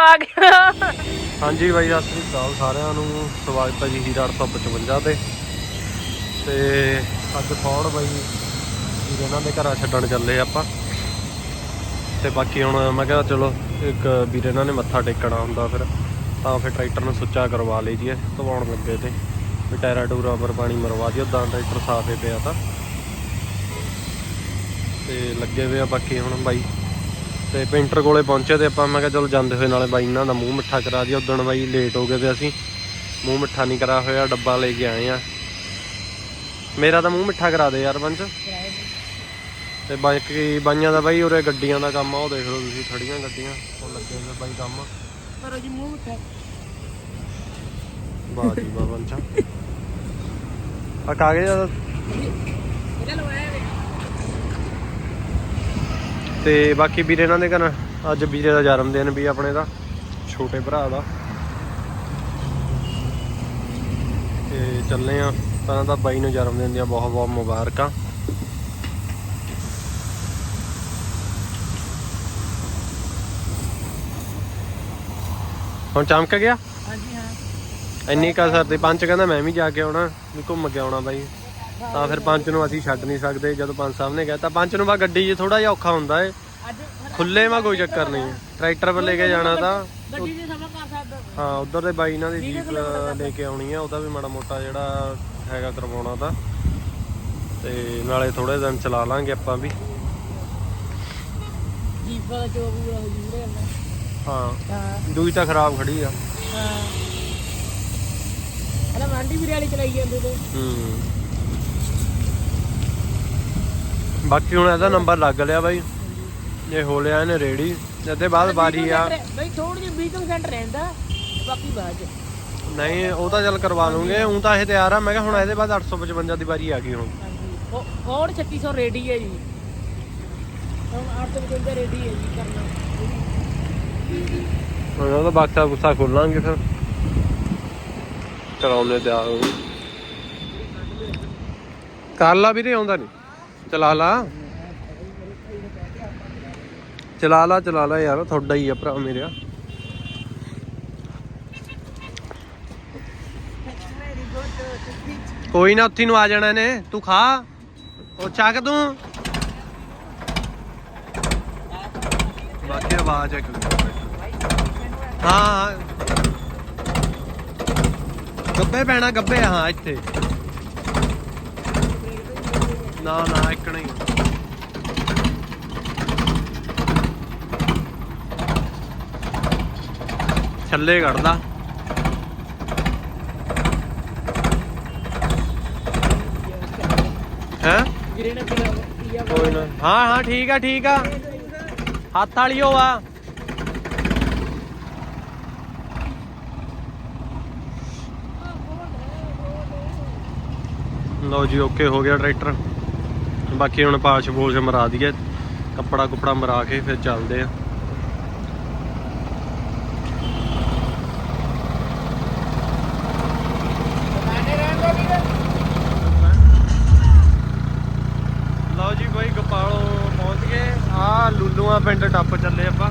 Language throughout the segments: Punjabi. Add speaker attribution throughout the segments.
Speaker 1: ਆ ਗਿਆ।
Speaker 2: ਹਾਂਜੀ ਬਾਈ, ਸਤਿ ਸ੍ਰੀ ਅਕਾਲ ਸਾਰਿਆਂ ਨੂੰ। ਸਵਾਗਤ ਹੈ ਜੀ ਹੀਰਾ 855 ਤੇ। ਤੇ ਅੱਜ ਫੌੜ ਬਾਈ? ਵੀਰ ਇਹਨਾਂ ਦੇ ਘਰਾਂ ਛੱਡਣ ਚੱਲੇ ਆਪਾਂ। ਤੇ ਬਾਕੀ ਹੁਣ ਮੈਂ ਕਿਹਾ ਚਲੋ, ਇੱਕ ਵੀਰ ਇਹਨਾਂ ਨੇ ਮੱਥਾ ਟੇਕਣਾ ਹੁੰਦਾ ਫਿਰ, ਤਾਂ ਫਿਰ ਟਰੈਕਟਰ ਨੂੰ ਸੁੱਚਾ ਕਰਵਾ ਲਈ ਜੀਏ ਧਵਾਉਣ ਲੱਗੇ ਤੇ। ਵੀ ਟਾਇਰਾਂ ਟੂਰਾਂ ਪਰ ਪਾਣੀ ਮਰਵਾ ਦਿਓ ਉਦਾਂ ਟਰੈਕਟਰ ਸਾਫ਼ ਹੀ ਪਿਆ ਤਾਂ। ਤੇ ਲੱਗੇ ਹੋਏ ਆ ਬਾਕੀ ਹੁਣ ਬਾਈ। ਤੇ ਪੇਂਟਰ ਕੋਲੇ ਪਹੁੰਚੇ ਤੇ ਆਪਾਂ ਮੈਂ ਕਿਹਾ ਚਲੋ ਜਾਂਦੇ ਹੋਏ ਨਾਲੇ ਬਾਈ ਇਹਨਾਂ ਦਾ ਮੂੰਹ ਮਿੱਠਾ ਕਰਾ ਦਈਏ ਉਦੋਂ ਬਾਈ ਲੇਟ ਹੋ ਗਏ ਤੇ ਅਸੀਂ ਮੂੰਹ ਮਿੱਠਾ ਨਹੀਂ ਕਰਾ ਹੋਇਆ ਡੱਬਾ ਲੈ ਕੇ ਆਏ ਆ। ਮੇਰਾ ਤਾਂ ਮੂੰਹ ਮਿੱਠਾ ਕਰਾ ਦੇ ਯਾਰ ਬੰਚ ਤੇ ਬਾਕੀ ਬਾਈਆਂ ਦਾ ਬਾਈ ਉਰੇ ਗੱਡੀਆਂ ਦਾ ਕੰਮ ਆ ਉਹ ਦੇਖ ਲਓ ਤੁਸੀਂ ਖੜੀਆਂ ਗੱਡੀਆਂ ਉਹ ਲੱਗੇ ਹੋਏ ਬਾਈ ਕੰਮ।
Speaker 1: ਪਰ ਜੀ ਮੂੰਹ ਉੱਠਾ
Speaker 2: ਵਾਹ ਜੀ ਵਾਹ ਬੰਚਾ ਆ ਕਾਗਜ਼ ਦਾ
Speaker 1: ਇਹਦਾ ਲਵਾਇਆ
Speaker 2: ਤੇ ਬਾਕੀ ਵੀਰੇ ਇਹਨਾਂ ਦੇ ਘਰ ਅੱਜ ਵੀਰੇ ਦਾ ਜਨਮ ਦਿਨ ਵੀ ਆਪਣੇ ਦਾ ਛੋਟੇ ਭਰਾ ਦਾ। ਤੇ ਚੱਲੇ ਆ ਤਾਂ ਤਾਂ ਬਾਈ ਨੂੰ ਜਨਮ ਦਿਨ ਦੀਆਂ ਬਹੁਤ ਬਹੁਤ ਮੁਬਾਰਕਾਂ। ਹੁਣ ਚਮਕ ਗਿਆ?
Speaker 1: ਹਾਂਜੀ ਹਾਂ।
Speaker 2: ਇੰਨੀ ਕਸਰ ਤੇ ਪੰਚ ਕਹਿੰਦਾ ਮੈਂ ਵੀ ਜਾ ਕੇ ਆਉਣਾ ਵੀ ਘੁੰਮ ਕੇ ਆਉਣਾ ਬਾਈ। ਤਾਂ ਫਿਰ ਪੰਚ ਨੂੰ ਅਸੀਂ ਛੱਡ ਨਹੀਂ ਸਕਦੇ ਜਦੋਂ ਪੰਚ ਸਾਹਿਬ ਨੇ ਕਹਿਤਾ। ਪੰਚ ਨੂੰ ਬਾ ਗੱਡੀ 'ਚ ਥੋੜਾ ਜਿਹਾ ਔਖਾ ਹੁੰਦਾ ਏ। ਖੁੱਲੇ ਮਾ ਕੋਈ ਚੱਕਰ ਨਹੀਂ। ਟਰੈਕਟਰ 'ਤੇ ਲੈ ਕੇ ਜਾਣਾ ਤਾਂ।
Speaker 1: ਗੱਡੀ ਦੇ ਸਮਾਂ ਕਰ ਸਕਦਾ
Speaker 2: ਹਾਂ ਉਧਰ ਦੇ ਬਾਈ ਇਹਨਾਂ ਦੀ ਜੀਪ ਲੈ ਕੇ ਆਉਣੀ ਆ ਉਹਦਾ ਵੀ ਮਾੜਾ ਮੋਟਾ ਜਿਹੜਾ ਹੈਗਾ ਕਰਵਾਉਣਾ ਤਾਂ। ਤੇ ਨਾਲੇ ਥੋੜੇ ਦਿਨ ਚਲਾ ਲਾਂਗੇ ਆਪਾਂ ਵੀ।
Speaker 1: ਜੀਪ ਦਾ ਚੋਬੂ ਹੋ ਜੂਰੇ
Speaker 2: ਹਾਂ
Speaker 1: ਹਾਂ।
Speaker 2: ਦੂਈ ਤਾਂ ਖਰਾਬ ਖੜੀ ਆ।
Speaker 1: ਹਾਂ। ਅਲਾ ਮੰਡੀ ਵੀਰੇ ਵਾਲੀ ਚਲਾਈ ਜਾਂਦੇ ਤੇ।
Speaker 2: ਹੂੰ। ਬਾਕੀ ਹੁਣ ਇਹਦਾ ਨੰਬਰ ਲੱਗ ਲਿਆ ਬਾਈ। ਇਹ ਹੋ ਲਿਆ ਇਹਨੇ ਰੇੜੀ ਇਹਦੇ ਬਾਅਦ ਵਾਰੀ ਆ।
Speaker 1: ਬਈ ਥੋੜੀ ਜਿਹੀ 20% ਰਹਿੰਦਾ ਬਾਕੀ ਬਾਅਦ
Speaker 2: ਨਹੀਂ ਉਹ ਤਾਂ ਚੱਲ ਕਰਵਾ ਲੂੰਗੇ। ਹੁਣ ਤਾਂ ਇਹ ਤਿਆਰ ਆ। ਮੈਂ ਕਿਹਾ ਹੁਣ ਇਹਦੇ ਬਾਅਦ 855 ਦੀ ਵਾਰੀ ਆ ਗਈ ਹੁਣ।
Speaker 1: ਹੋਰ 3600 ਰੈਡੀ ਹੈ ਜੀ। ਹੁਣ 855 ਰੈਡੀ ਹੈ ਜੀ ਕਰਨਾ।
Speaker 2: ਹੁਣ ਉਹਦਾ ਬਕਸਾ ਗੁੱਸਾ ਖੋਲਾਂਗੇ ਫਿਰ। ਚਲਾਉਣੇ ਤਿਆਰ ਹੋ। ਕਰ ਲਾ ਵੀਰੇ ਆਉਂਦਾ ਨਹੀਂ। ਚਲਾ ਲਾ। ਚਲਾ ਲਾ ਚਲਾ ਲਾ ਯਾਰ ਤੁਹਾਡਾ ਹੀ ਆ ਭਰਾ ਮੇਰਿਆ ਕੋਈ ਨਾ ਉੱਥੇ ਨੂੰ ਆ ਜਾਣਾ ਨੇ ਤੂੰ ਖਾ। ਉਹ ਚੱਕ ਤੂੰ। ਬਾਕੀ ਆਵਾਜ਼ ਹੈ ਹਾਂ। ਗੱਬੇ ਪੈਣਾ ਗੱਬੇ ਆ, ਹਾਂ ਇੱਥੇ। ਨਾ ਨਾ, ਇੱਕ ਨਹੀਂ। ਛੱਲੇ ਕੱਢਦਾ। ਹੈ? ਕੋਈ ਨਾ। ਹਾਂ ਹਾਂ, ਠੀਕ ਆ ਠੀਕ ਆ। ਹੱਥ ਵਾਲੀ ਓ ਆ। ਲਓ ਜੀ, ਓਕੇ ਹੋ ਗਿਆ ਟਰੈਕਟਰ। ਬਾਕੀ ਹੁਣ ਪਾਸ਼ ਬੋਲ ਕੇ ਮਰਾ ਦਈਏ ਕੱਪੜਾ ਕੁਪੜਾ ਮਰਾ ਕੇ ਫਿਰ ਚੱਲਦੇ ਆ
Speaker 1: ਬਾਨੇ ਰਹਿਣ ਦੋ ਵੀਰੇ
Speaker 2: ਲਓ ਜੀ ਬਾਈ ਗੋਪਾਲੋਂ ਪਹੁੰਚ ਗਏ ਆ ਲੂਲੂਆਂ ਪਿੰਡ ਟੱਪ ਚੱਲੇ ਆਪਾਂ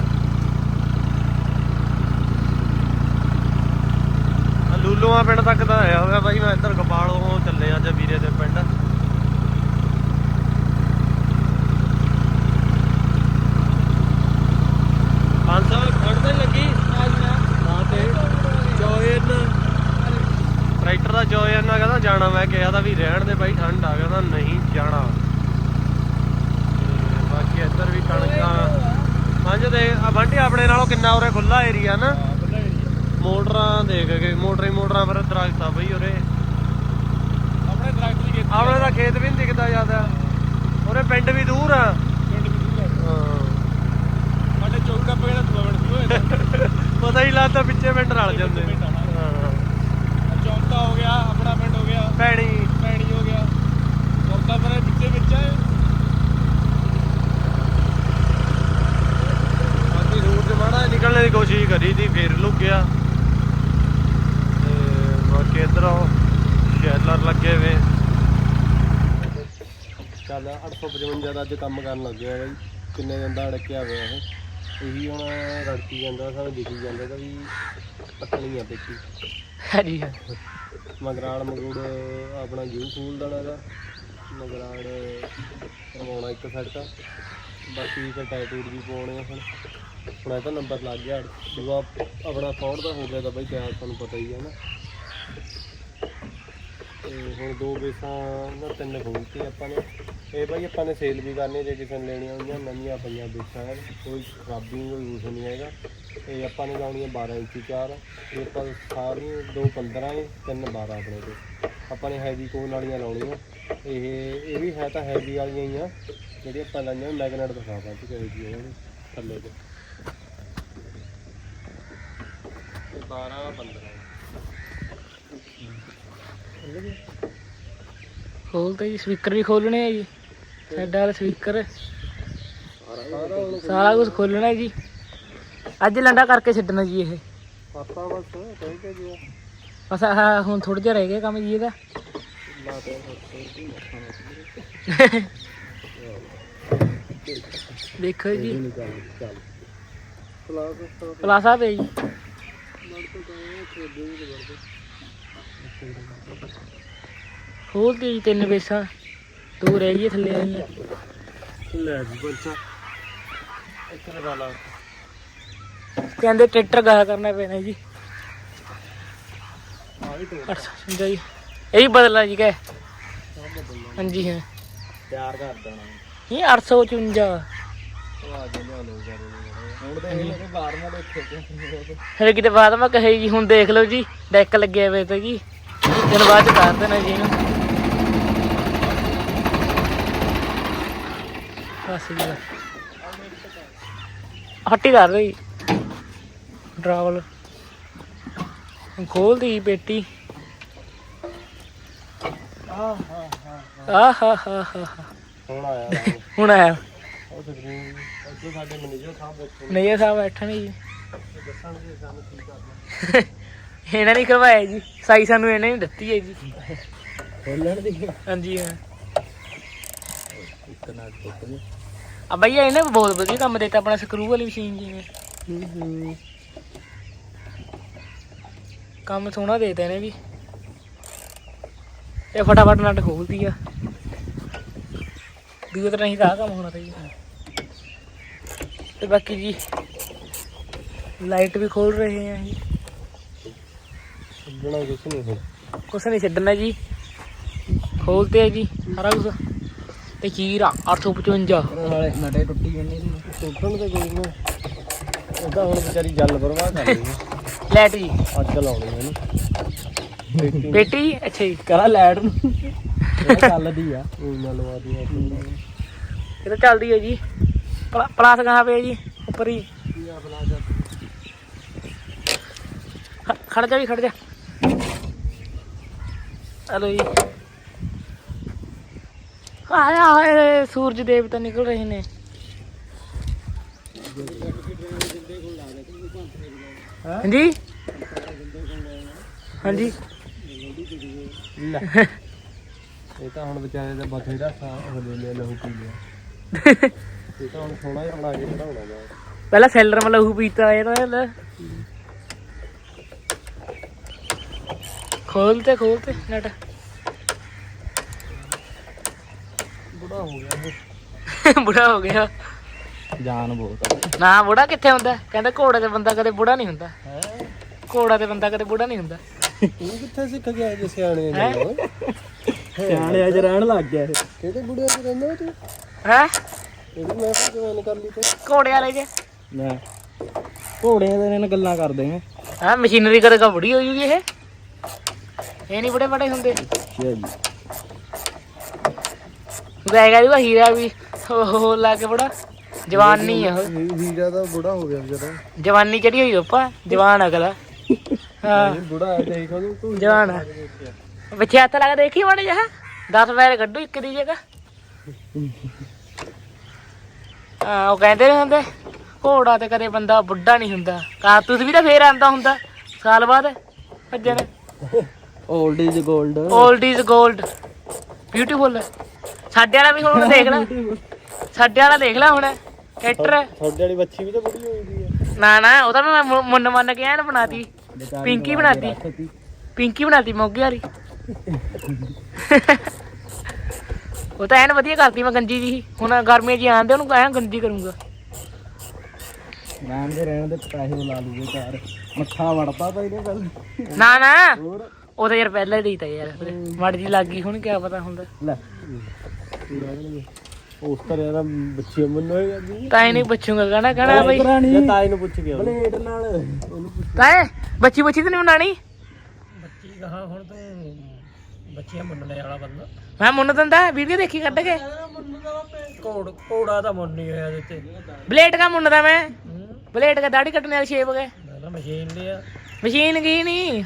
Speaker 2: ਆ ਲੂਲੂਆਂ ਪਿੰਡ ਤੱਕ ਤਾਂ ਆਇਆ ਹੋਇਆ ਬਾਈ ਮੈਂ ਇੱਧਰ ਗੋਪਾਲੋਂ ਚੱਲੇ ਅੱਜ ਵੀਰੇ ਦੇ ਪਿੰਡ ਪੰਜ ਸੌ ਖੜਦੇ ਲੱਗੀ ਹਾਂ ਤੇ ਜੋਇਨ ਟਰੈਕਟਰ ਦਾ ਜੋਇਨ ਨਾਲ ਕਹਿੰਦਾ ਜਾਣਾ ਮੈਂ ਕਿਹਾ ਤਾਂ ਵੀ ਰਹਿਣ ਦੇ ਬਾਈ ਠੰਡ ਆ ਕਹਿੰਦਾ ਨਹੀਂ ਜਾਣਾ ਤੇ ਬਾਕੀ ਇੱਧਰ ਵੀ ਕਣਕਾਂ ਪੰਜ ਦੇ ਆ ਬੰਟੀ ਆਪਣੇ ਨਾਲੋਂ ਕਿੰਨਾ ਉਰੇ ਖੁੱਲਾ ਏਰੀਆ ਨਾ? ਮੋਟਰਾਂ ਦੇਖ ਕੇ ਮੋਟਰਾਂ ਮੋਟਰਾਂ ਪਰ ਦਰਖਤ ਆ ਬਈ ਉਰੇ।
Speaker 3: ਆਪਣੇ ਦਰਖਤ ਦੀ ਖੇਤੀ
Speaker 2: ਆਪਣੇ ਦਾ ਖੇਤ ਵੀ ਨਹੀਂ ਦਿਖਦਾ ਜ਼ਿਆਦਾ। ਉਰੇ ਪਿੰਡ ਵੀ ਦੂਰ ਆ।
Speaker 3: ਪਿੰਡ ਵੀ ਦੂਰ ਹੈ
Speaker 2: ਹਾਂ।
Speaker 3: ਸਾਡੇ ਚੌਕ ਦਾ ਪਹਿਲਾਂ ਦੂਆ ਬਣਦੀ ਹੋਏ
Speaker 2: ਪਤਾ ਹੀ ਲੱਗਦਾ ਪਿੱਛੇ ਪਿੰਡ ਰਲ ਜਾਂਦੇ। ਹਾਂ।
Speaker 3: ਚੌਂਕਾ ਹੋ ਗਿਆ ਆਪਣਾ ਪਿੰਡ ਹੋ ਗਿਆ।
Speaker 2: ਪੈਣੀ 755 ਦਾ ਅੱਜ ਕੰਮ ਕਰਨ ਲੱਗ ਗਿਆ ਬਾਈ ਕਿੰਨੇ ਦਿਨ ਦਾ ਅੜਕਿਆ ਹੋਇਆ ਇਹ। ਇਹੀ ਹੁਣ ਰੜਕੀ ਜਾਂਦਾ ਸਾਨੂੰ ਦਿਖੀ ਜਾਂਦਾ ਤਾਂ ਵੀ ਪੱਟਣੀ ਆ ਦੇਖੀ
Speaker 1: ਹਾਂਜੀ ਹਾਂ।
Speaker 2: ਮਗਰਾੜ ਮਗੂੜ ਆਪਣਾ ਜੂ ਫੂਲ ਦੇਣਾ ਦਾ ਮਗਰਾੜ ਕਰਵਾਉਣਾ ਇੱਕ ਸਾਈਡ ਤਾਂ ਬਾਕੀ ਫਿਰ ਟੈਟੂਡ ਵੀ ਪਾਉਣੇ ਆ ਹੁਣ। ਹੁਣ ਇਹ ਤਾਂ ਨੰਬਰ ਲੱਗ ਗਿਆ। ਦੂਆ ਆਪਣਾ ਫੌਂਡ ਦਾ ਹੋ ਗਿਆ ਤਾਂ ਬਾਈ ਤਿਆਰ ਤੁਹਾਨੂੰ ਪਤਾ ਹੀ ਹੈ ਨਾ। ਤੇ ਹੁਣ ਦੋ ਬੇਸਾਂ ਨਾ ਤਿੰਨ ਖੋਲਤੇ ਆਪਾਂ ਨੇ। ਇਹ ਬਾਈ ਆਪਾਂ ਨੇ ਸੇਲ ਵੀ ਕਰਨੀ ਜੇ ਕਿਸੇ ਨੇ ਲੈਣੀਆਂ ਹੋਈਆਂ, ਨਵੀਆਂ ਪਈਆਂ ਬੇਸਾਂ ਯਾਰ ਕੋਈ ਖਰਾਬੀ ਕੋਈ ਯੂਜ਼ ਨਹੀਂ ਹੈਗਾ। ਇਹ ਆਪਾਂ ਨੇ ਲਾਉਣੀ ਹੈ 12 ਇੰਚੀ ਚਾਰ, ਇਹ ਆਪਾਂ ਸਾਰੀਆਂ ਦੋ 15 ਹੈ ਤਿੰਨ 12 ਆਪਣੇ ਕੋਲ। ਆਪਾਂ ਨੇ ਹੈਵੀ ਕੋਨ ਵਾਲੀਆਂ ਲਾਉਣੀਆਂ। ਇਹ ਇਹ ਵੀ ਹੈ ਤਾਂ ਹੈਵੀ ਵਾਲੀਆਂ ਹੀ ਆ, ਜਿਹੜੀ ਆਪਾਂ ਲਾਈਆਂ ਮੈਗਨੇਟ ਦਿਖਾਵਾਂ ਕਿ ਕਿਹੋ ਜੀ ਇਹਨਾਂ ਥੱਲੇ ਤੇ। ਤੇ 12 15
Speaker 1: ਖੋਲਤੇ ਜੀ ਸਪੀਕਰ ਵੀ ਖੋਲਣੇ ਆ ਜੀ। ਸਾਈਡ ਵਾਲਾ ਸਪੀਕਰ।
Speaker 2: ਸਾਰਾ
Speaker 1: ਕੁਝ ਖੋਲਣਾ ਜੀ। ਅੱਜ ਲੰਡਾ ਕਰਕੇ ਛੱਡਣਾ ਜੀ ਇਹ।
Speaker 2: ਪਾਤਾ ਬਸ ਕਹਿ ਕੇ ਜੀ।
Speaker 1: ਬਸ ਆਹ ਹੁਣ ਥੋੜਾ ਜਿਹਾ ਰਹਿ ਗਿਆ ਕੰਮ ਜੀ ਇਹਦਾ। ਦੇਖੋ ਜੀ।
Speaker 2: ਪਲਾਸਾ
Speaker 1: ਪੇ ਜੀ। ਖੋਲਤੀ ਜੀ ਤਿੰਨ ਬੇਸਾਂ। ਦੋ ਰਹਿ ਗਈ ਥੱਲੇ
Speaker 2: ਲੈ ਜੀ ਬੱਚਾ। ਇੱਕ ਲਗਾ ਲਾ।
Speaker 1: ਕਹਿੰਦੇ ਟਰੈਕਟਰ ਗਾ ਕਰਨਾ ਪੈਣਾ ਜੀ।
Speaker 2: ਆ ਵੀ ਤੋੜ
Speaker 1: 855 ਜੀ। ਇਹ ਵੀ ਬਦਲਣਾ ਜੀ ਕਹੇ। ਹਾਂਜੀ ਹਾਂ।
Speaker 2: ਤਿਆਰ ਕਰ ਦੇਣਾ।
Speaker 1: ਇਹ 855
Speaker 2: ਉਹ ਆ ਜੇ ਲਿਆ ਲੋ
Speaker 1: ਫਿਰ ਕਿਤੇ ਬਾਅਦ ਮੈਂ ਕਹੇ ਜੀ ਹੁਣ ਦੇਖ ਲਓ ਜੀ ਡੈਕ ਲੱਗਿਆ ਹੋਇਆ ਤੇ ਜੀ। ਦਿਨ ਬਾਅਦ ਚ ਕਰ ਦੇਣਾ ਜੀ ਇਹਨੂੰ। ਬਸ ਜੀ। ਹੱਟੀ ਕਰ ਰਹੀ ਡਰਾਵਲ। ਖੋਲਦੀ ਜੀ ਪੇਟੀ।
Speaker 2: ਆ ਹਾਂ ਹਾਂ
Speaker 1: ਆ ਹਾ ਹਾ ਹਾ ਹਾ।
Speaker 2: ਹੁਣ ਆਇਆ।
Speaker 1: ਹੁਣ ਆਇਆ।
Speaker 2: ਉਹ ਸਕਰੀਨ ਸਾਡੇ ਮੈਨੇਜਰ ਸਾਹਿਬ ਬੈਠੇ
Speaker 1: ਨਹੀਂ ਸਾਹਿਬ ਜੀ।
Speaker 2: ਨੇ ਦੱਸਣਗੇ ਸਾਨੂੰ ਕੀ ਕਰਨਾ
Speaker 1: ਇਹਨਾਂ ਨੇ ਕਰਵਾਇਆ ਜੀ। ਸਾਈ ਸਾਨੂੰ ਇਹਨੇ ਨਹੀਂ ਦਿੱਤੀ ਹੈ ਜੀ।
Speaker 2: ਖੋਲਣ ਦੀ।
Speaker 1: ਹਾਂਜੀ ਹਾਂ।
Speaker 2: ਇੱਕ ਨਾਲ ਟੁੱਟ ਗਈ।
Speaker 1: ਆ ਬਈਆ ਇਹਨੇ ਬਹੁਤ ਵਧੀਆ ਕੰਮ ਦਿੱਤਾ ਆਪਣਾ ਸਕਰੂ ਵਾਲੀ ਮਸ਼ੀਨ ਜੀ ਨੇ।
Speaker 2: ਹੂੰ
Speaker 1: ਕੰਮ ਸੋਹਣਾ ਦੇਤਾ ਇਹਨੇ ਵੀ। ਤੇ ਫਟਾਫਟ ਨਟ ਖੋਲਦੀ ਆ। ਦੂਜੇ ਤਰ੍ਹਾਂ ਹੀ ਤਾਂ ਆਹ ਕੰਮ ਹੋਣਾ ਚਾਹੀਦਾ ਤੇ ਬਾਕੀ ਜੀ ਲਾਈਟ ਵੀ ਖੋਲ ਰਹੇ ਆ ਜੀ।
Speaker 2: ਛੱਡਣਾ ਕੁਛ ਨਹੀਂ ਹੁਣ
Speaker 1: ਕੁਛ ਨਹੀਂ ਛੱਡਣਾ ਜੀ। ਖੋਲਤੇ ਆ ਜੀ ਸਾਰਾ ਕੁਝ ਤੇ ਚੀਰਾ 855
Speaker 2: ਨਾਲੇ ਨਟੇ ਟੁੱਟੀ ਜੰਨੇ ਟੁੱਟਣ ਤੇ ਕੋਈ ਨਾ ਉਹਦਾ ਹੁਣ ਵਿਚਾਰੀ ਜਲ ਬਰਵਾ ਕਰ ਲਈ
Speaker 1: ਲਾਈਟ ਜੀ।
Speaker 2: ਅੱਗ ਲਾਉਣੀ ਇਹਨੂੰ।
Speaker 1: ਬੇਟੀ ਜੀ ਅੱਛਾ ਜੀ।
Speaker 2: ਕਰਾ ਲੈਟ ਨੂੰ। ਇਹ ਚੱਲਦੀ ਆ। ਉਹ ਨਾਲ ਲਵਾ ਦੀ
Speaker 1: ਇਹ ਤਾਂ ਚੱਲਦੀ ਹੈ ਜੀ। ਪਲਾ- ਪਲਾਸ ਕਹਾਂ ਪੇ ਹੈ ਜੀ ਉੱਪਰ ਹੀ। ਖੜ ਜਾ ਵੀ ਖੜ ਜਾ। ਹਲੋ ਜੀ। ਆਇਆ ਆਏ ਸੂਰਜ ਦੇਵਤਾ ਨਿਕਲ ਰਹੇ ਨੇ। ਹਾਂਜੀ? ਹਾਂਜੀ।
Speaker 2: ਲੈ। ਇਹ ਤਾਂ ਹੁਣ ਵਿਚਾਰੇ ਦਾ ਬਥੇਰਾ ਸਾਹ ਹੋ ਲੈ ਲਹੂ ਪੀ ਲਿਆ। ਇਹ ਤਾਂ ਹੁਣ ਸੋਹਣਾ ਜਿਹਾ ਬਣਾ ਕੇ ਚੜਾਉਣਾ ਜਾ
Speaker 1: ਪਹਿਲਾਂ ਸੈਲਰ ਮਤਲਬ ਲਹੂ ਪੀਤਾ ਇਹ ਤਾਂ ਲੈ ਖੋਲ ਤੇ ਖੋਲ ਤੇ ਨਟ।
Speaker 2: ਬੁੜਾ ਹੋ ਗਿਆ ਇਹ।
Speaker 1: ਬੁੜਾ ਹੋ ਗਿਆ।
Speaker 2: ਜਾਨ ਬਹੁਤ
Speaker 1: ਨਾ ਬੁੜਾ ਕਿੱਥੇ ਹੁੰਦਾ? ਕਹਿੰਦਾ ਘੋੜੇ ਤੇ ਬੰਦਾ ਕਦੇ ਬੁੜਾ ਨਹੀਂ ਹੁੰਦਾ।
Speaker 2: ਹੈ?
Speaker 1: ਘੋੜਾ ਤੇ ਬੰਦਾ ਕਦੇ ਬੁੜਾ ਨਹੀਂ ਹੁੰਦਾ।
Speaker 2: ਤੂੰ ਕਿੱਥੇ ਸਿੱਖ ਗਿਆ ਜੇ ਸਿਆਣੇ
Speaker 1: ਹੈਂ?
Speaker 2: ਨੇ
Speaker 3: ਸਿਆਣੇ ਅੱਜ ਰਹਿਣ ਲੱਗ ਗਿਆ ਇਹ।
Speaker 2: ਕਿਹੜੇ ਬੁੜੇ ਚ ਰਹਿੰਦਾ ਤੂੰ?
Speaker 1: ਹੈ?
Speaker 2: ਇਹਦੀ ਮੈਂ ਫਿਰ ਜਵਾਨ ਕਰ ਲਈ ਤੇ?
Speaker 1: ਘੋੜੇ ਵਾਲੇ ਜੇ।
Speaker 3: ਲੈ। ਘੋੜਿਆਂ ਦੇ ਨਾਲ ਗੱਲਾਂ ਕਰਦੇ ਆ
Speaker 1: ਹਾਂ ਮਸ਼ੀਨਰੀ ਕਦੇ ਕਾ ਬੁੜੀ ਹੋ ਜੂਗੀ ਇਹ। ਇਹ ਨਹੀਂ ਬੁੜੇ ਬੜੇ ਹੁੰਦੇ।
Speaker 3: ਅੱਛਾ ਜੀ।
Speaker 1: ਗਾਇਗਾ ਜੀ ਹੀਰਾ ਵੀ ਉਹ ਲਾ ਕੇ ਬੁੜਾ। ਜਵਾਨੀ ਆ ਉਹ।
Speaker 2: ਹੀਰਾ ਦਾ ਬੁੜਾ ਹੋ ਗਿਆ ਵਿਚਾਰਾ।
Speaker 1: ਜਵਾਨੀ ਚੜੀ ਹੋਈ ਉੱਪਾ ਜਵਾਨ ਅਗਲਾ। ਹਾਂ।
Speaker 2: ਇਹ ਬੁੜਾ ਤੂੰ
Speaker 1: ਜਵਾਨ ਆ। ਪਿੱਛੇ ਹੱਥ ਲਾ ਕੇ ਦੇਖੀ ਮਾੜੇ ਜਹਾ। 10 ਪੈਰ ਕੱਢੂ ਇੱਕ ਦੀ ਜਗ੍ਹਾ। ਉਹ ਕਹਿੰਦੇ ਨੇ ਹੁੰਦੇ ਘੋੜਾ ਤੇ ਕਦੇ ਬੰਦਾ ਬੁੱਢਾ ਨਹੀਂ ਹੁੰਦਾ। ਕਾਰਤੂਸ ਵੀ ਤਾਂ ਫੇਰ ਆਂਦਾ ਹੁੰਦਾ ਸਾਲ ਬਾਅਦ ਭੱਜਣ।
Speaker 3: 올ਡ ਇਜ਼ 골ਡ
Speaker 1: 올ਡ ਇਜ਼ 골ਡ ਬਿਊਟੀਫੁਲ ਸਾਡੇ ਵਾਲਾ ਵੀ ਹੁਣ ਦੇਖ ਲੈ। ਸਾਡੇ ਵਾਲਾ ਦੇਖ ਲੈ ਹੁਣ। ਟਰੈਕਟਰ
Speaker 2: ਤੁਹਾਡੇ ਵਾਲੀ ਬੱਚੀ ਵੀ ਤਾਂ ਬੁੜੀ ਹੋਈ ਦੀ ਹੈ।
Speaker 1: ਨਾ ਨਾ ਉਹ ਤਾਂ ਮੈਂ ਮੁੰਨ ਮੰਨ ਕੇ ਐਨ ਬਣਾਤੀ। ਪਿੰਕੀ ਬਣਾਤੀ। ਪਿੰਕੀ ਬਣਾਤੀ ਮੋਗੀ ਵਾਲੀ। ਉਹ ਤਾਂ ਐਨ ਵਧੀਆ ਕਰਤੀ ਮੈਂ ਗੰਜੀ ਜੀ ਹੁਣ ਗਰਮੀਆਂ ਜੀ ਆਂਦੇ ਉਹਨੂੰ ਐਨ ਗੰਜੀ ਕਰੂੰਗਾ।
Speaker 3: ਰਹਿਣ ਦੇ ਰਹਿਣ ਦੇ ਪੈਸੇ ਲਾ ਲੂਗੇ ਘਰ। ਮੱਥਾ ਵੜਦਾ ਤਾਂ ਇਹਨੇ ਪਹਿਲਾਂ।
Speaker 1: ਨਾ ਨਾ। ਉਹ ਤਾਂ ਯਾਰ ਪਹਿਲਾਂ ਹੀ ਦੇਤਾ ਯਾਰ। ਮੜ ਜੀ ਲੱਗ ਗਈ ਹੁਣ ਕੀ ਪਤਾ ਹੁੰਦਾ।
Speaker 3: ਲੈ। ਉਸ ਤਰ੍ਹਾਂ ਦਾ ਬੱਚੇ ਮੰਨੋ
Speaker 1: ਤਾਂ ਹੀ ਨਹੀਂ ਪੁੱਛੂਗਾ ਕਹਣਾ ਕਹਣਾ ਬਈ।
Speaker 2: ਜਾਂ ਤਾਈ ਨੂੰ ਪੁੱਛ ਗਿਆ
Speaker 3: ਪਲੇਟ ਨਾਲ। ਉਹਨੂੰ ਪੁੱਛ
Speaker 1: ਕਾਏ ਬੱਚੀ ਬੱਚੀ ਤਾਂ ਨਹੀਂ ਬਣਾਣੀ?
Speaker 3: ਬੱਚੀ ਕਹਾ ਹੁਣ ਤੂੰ ਬੱਚੀਆਂ ਮੰਨਣੇ ਵਾਲਾ ਬੰਦਾ।
Speaker 1: ਮੈਂ ਮੁੰਨ ਦਿੰਦਾ ਵੀਡੀਓ ਦੇਖੀ ਕੱਢ ਕੇ।
Speaker 3: ਕੋੜ ਕੋੜਾ ਤਾਂ ਮੰਨ ਨਹੀਂ ਹੋਇਆ ਦਿੱਤੇ
Speaker 1: ਬਲੇਡ ਕਾ ਮੁੰਨਦਾ ਮੈਂ? ਬਲੇਡ ਕਾ ਦਾੜੀ ਕੱਟਣ ਵਾਲੀ ਸ਼ੇਪ ਗਏ
Speaker 3: ਮੈਂ ਤਾਂ ਮਸ਼ੀਨ ਲਿਆ।
Speaker 1: ਮਸ਼ੀਨ ਗਈ ਨਹੀਂ?